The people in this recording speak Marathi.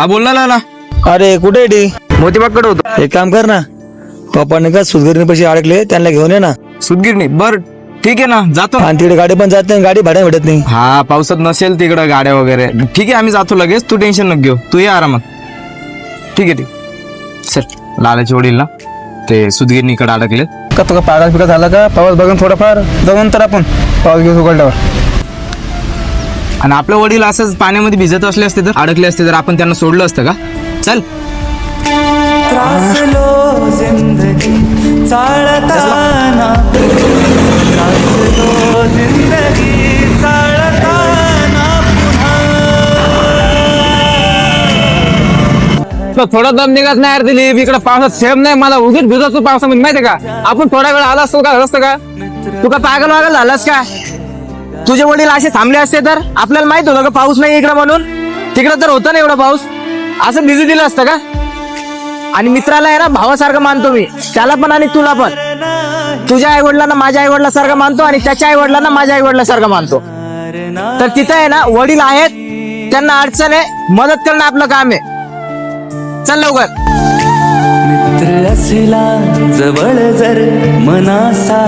हा बोल ना ना अरे कुठे डी मोतीबागकडे होतो. एक काम कर ना पप्पाने का सुधगिरणी पैसे अडकले त्यांना घेऊन ये ना. सुदगिरणी बर ठीक आहे ना जातो. आणि तिकडे गाडी पण जात नाही गाडी भाड्या भेटत नाही. हा पावसात नसेल तिकडं गाड्या वगैरे. ठीक आहे आम्ही जातो लगेच तू टेन्शन नको घेऊ. तू ये आरामात. ठीक आहे ठीक. सर लालाचे वडील ना ते सुदगिरणीकडे अडकले का तुका पागाल पिका झाला का? पाऊस बघून थोडंफार जाऊन तर आपण. पाऊस घेऊन उघडल्यावर. आणि आपले वडील असंच पाण्यामध्ये भिजत असले असते तर अडकले असते तर आपण त्यांना सोडलं असतं का? चल. थोडा दम निघत नाही यार दिलीप इकडे पावसात सेम नाही मला उगीच भिजत तू पावसामध्ये माहितीये का? आपण थोडा वेळ आला असतो का असतं का? तू का पागल वागल झालास का? तुझे वडील असे थांबले असते तर आपल्याला माहीत होतं का पाऊस नाही इकडं म्हणून? तिकडं तर होतं ना एवढा पाऊस. असं भिजू दिलं असतं का? आणि मित्राला आहे ना भावासारखं मानतो मी. त्याला पण आणि तुला पण. तुझ्या आई वडिलांना माझ्या आई वडिलासारखं मानतो आणि त्याच्या आई वडिलांना माझ्या आई वडिलासारखं मानतो. तर तिथं आहे ना वडील आहेत. त्यांना अडचण आहे. मदत करणं आपलं काम आहे. चल लवकर. मित्र असला जवळ जर मनासा.